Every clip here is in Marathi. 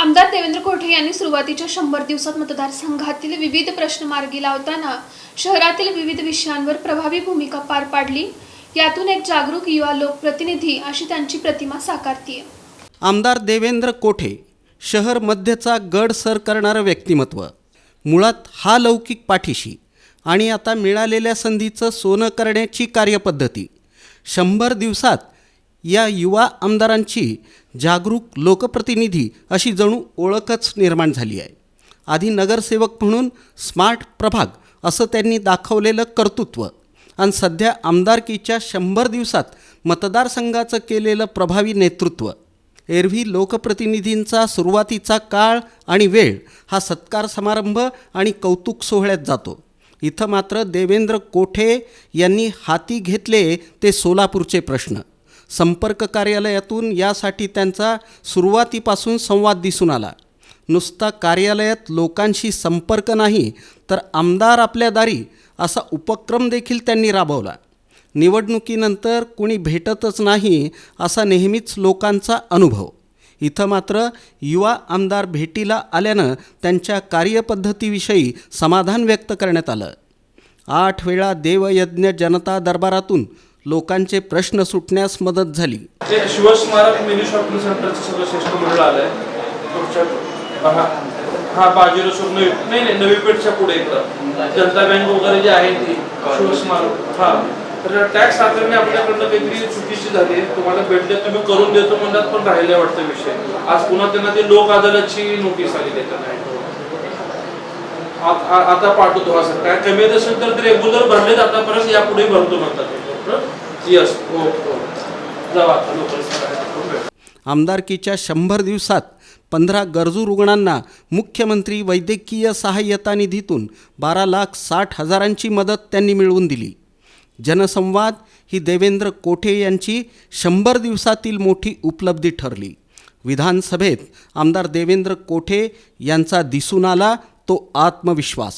आमदार देवेंद्र कोठे यांनी सुरुवातीच्या शंभर दिवसात मतदारसंघातील विविध प्रश्न मार्गी लावताना शहरातील विविध विषयांवर प्रभावी भूमिका पार पाडली. यातून एक जागरूक युवा लोकप्रतिनिधी अशी त्यांची प्रतिमा साकारतीये. आमदार देवेंद्र कोठे शहर मध्यचा गड सर करणारं व्यक्तिमत्व. मुळात हा लौकिक पाठीशी आणि आता मिळालेल्या संधीचं सोनं करण्याची कार्यपद्धती. शंभर दिवसात या युवा आमदारांची जागरूक लोकप्रतिनिधी अशी जणू ओळखच निर्माण झाली आहे. आधी नगरसेवक म्हणून स्मार्ट प्रभाग असं त्यांनी दाखवलेलं कर्तृत्व आणि सध्या आमदारकीच्या शंभर दिवसात मतदारसंघाचं केलेलं प्रभावी नेतृत्व. एरवी लोकप्रतिनिधींचा सुरुवातीचा काळ आणि वेळ हा सत्कार समारंभ आणि कौतुक सोहळ्यात जातो. इथं मात्र देवेंद्र कोठे यांनी हाती घेतले ते सोलापूरचे प्रश्न. संपर्क कार्यालयातून यासाठी त्यांचा सुरुवातीपासून संवाद दिसून आला. नुसता कार्यालयात लोकांशी संपर्क नाही तर आमदार आपल्या दारी असा उपक्रम देखील त्यांनी राबवला. निवडणुकीनंतर कुणी भेटतच नाही असा नेहमीच लोकांचा अनुभव. इथं मात्र युवा आमदार भेटीला आल्यानं त्यांच्या कार्यपद्धतीविषयी समाधान व्यक्त करण्यात आलं. आठ वेळा देवयज्ञ जनता दरबारातून लोकांचे प्रश्न सुटण्यास मदत झाली. शिवस्मारक मिनी शॉपिंग सेंटरचं सगळं श्रेष्ठ मंडळ आलंय तुमच्या हा हा बाजीरो सुर नवी नाही नाही नवी पेठच्या पुढे इकडं जनता बँक वगैरे जे आहे ती शिवस्मारक. हा. तर टॅक्स आकारणी आपल्याकडनं काहीतरी चुकीची झाली तुम्हाला भेटले तुम्ही करून देतो म्हणतात पण राहिले वाटतं विषय. आज पुन्हा त्यांना ती लोक अदालतची नोटीस आली त्याच्यात आता पाठवतो हा सर काय कमी असेल तर रेग्युलर भरले आतापर्यंत यापुढे भरतो म्हणतात. आमदारकीच्या शंभर दिवसात पंधरा गरजू रुग्णांना मुख्यमंत्री वैद्यकीय सहाय्यता निधीतून बारा लाख साठ हजारांची मदत त्यांनी मिळवून दिली. जनसंवाद ही देवेंद्र कोठे यांची शंभर दिवसातील मोठी उपलब्धी ठरली. विधानसभेत आमदार देवेंद्र कोठे यांचा दिसून आला तो आत्मविश्वास.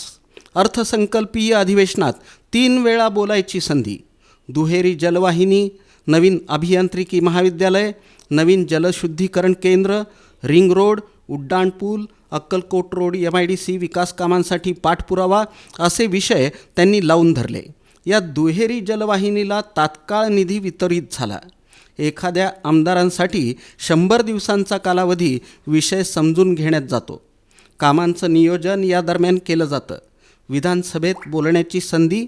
अर्थसंकल्पीय अधिवेशनात तीन वेळा बोलायची संधी. दुहेरी जलवाहिनी नवीन अभियांत्रिकी महाविद्यालय नवीन जलशुद्धीकरण केंद्र रिंग रोड उड्डाणपूल Akkalkot road M I D C विकास कामांसाठी पाठपुरावा असे विषय त्यांनी लावून धरले. या दुहेरी जलवाहिनीला तात्काळ निधी वितरित झाला. एखाद्या आमदारांसाठी शंभर दिवसांचा कालावधी विषय समजून घेण्यात जातो. कामांचं नियोजन या दरम्यान केलं जातं. विधानसभेत बोलण्याची संधी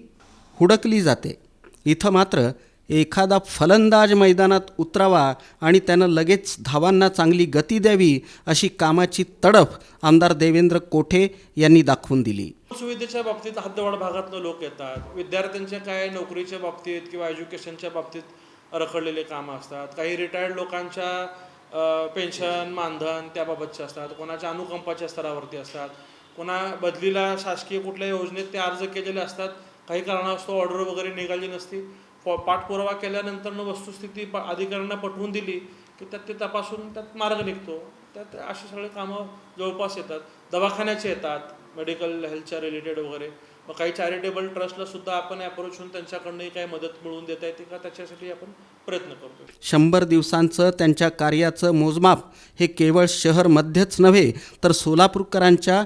हुडकली जाते. इथं मात्र एखादा फलंदाज मैदानात उतरावा आणि त्यानं लगेच धावांना चांगली गती द्यावी अशी कामाची तडफ आमदार देवेंद्र कोठे यांनी दाखवून दिली. सुविधेच्या बाबतीत हद्दवाड भागातनं लोक येतात. विद्यार्थ्यांच्या काय नोकरीच्या बाबतीत किंवा एज्युकेशनच्या बाबतीत रखडलेले कामं असतात. काही रिटायर्ड लोकांच्या पेन्शन मानधन त्याबाबतचे असतात. कोणाच्या अनुकंपाच्या स्तरावरती असतात. कोणा बदलीला शासकीय कुठल्या योजनेत ते अर्ज केलेले असतात काही कारणास्तव ऑर्डर वगैरे निघाली नसती. पाठपुरावा केल्यानंतर वस्तुस्थिती प अधिकाऱ्यांना पटवून दिली की त्यात ते तपासून त्यात मार्ग निघतो. त्यात अशी सगळे कामं जवळपास येतात. दवाखान्याचे येतात मेडिकल हेल्थच्या रिलेटेड वगैरे. मग काही चॅरिटेबल ट्रस्टला सुद्धा आपण अप्रोच होऊन त्यांच्याकडनंही काही मदत मिळवून देता येते का? त्याच्यासाठी आपण प्रयत्न करतो शंभर दिवसांचं त्यांच्या कार्याचं मोजमाप हे केवळ शहर मध्येच नव्हे तर सोलापूरकरांच्या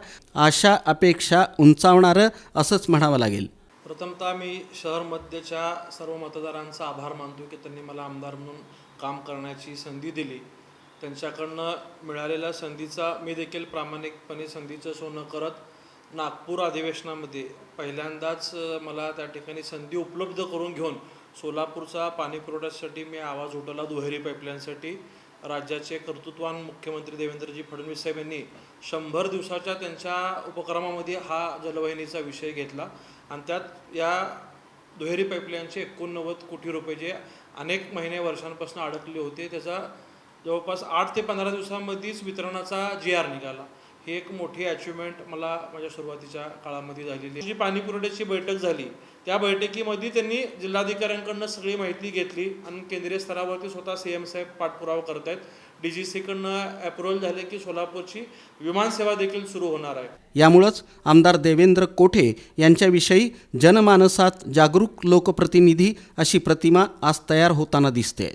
आशा अपेक्षा उंचावणारं असंच म्हणावं लागेल. प्रथमतः मी शहर मध्यच्या सर्व मतदारांचा आभार मानतो की त्यांनी मला आमदार म्हणून काम करण्याची संधी दिली. त्यांच्याकडनं मिळालेल्या संधीचा मी देखील प्रामाणिकपणे संधीचं सोनं करत नागपूर अधिवेशनामध्ये पहिल्यांदाच मला त्या ठिकाणी संधी उपलब्ध करून घेऊन सोलापूरचा पाणी पुरवठ्यासाठी मी आवाज उठवला दुहेरी पाईपलाईनसाठी राज्याचे कर्तृत्वान मुख्यमंत्री देवेंद्रजी फडणवीस साहेब यांनी शंभर दिवसाच्या त्यांच्या उपक्रमामध्ये हा जलवाहिनीचा विषय घेतला. आणि त्यात या दुहेरी पाईपलाईनचे एकोणनव्वद कोटी रुपये जे अनेक महिने वर्षांपासून अडकले होते त्याचा जवळपास आठ ते पंधरा दिवसामध्येच वितरणाचा जी आर निघाला. ही एक मोठी अचिव्हमेंट मला माझ्या सुरुवातीच्या काळामध्ये झालेली जी पाणी पुरवठ्याची बैठक झाली त्या बैठकीमध्ये त्यांनी जिल्हाधिकाऱ्यांकडनं सगळी माहिती घेतली आणि केंद्रीय स्तरावरती स्वतः सी एम साहेब पाठपुरावा करत आहेत डी जी सीकडनं अप्रुव्हल झाले की सोलापूरची विमानसेवा देखील सुरू होणार आहे. यामुळंच आमदार देवेंद्र कोठे यांच्याविषयी जनमानसात जागरूक लोकप्रतिनिधी अशी प्रतिमा आज तयार होताना दिसते.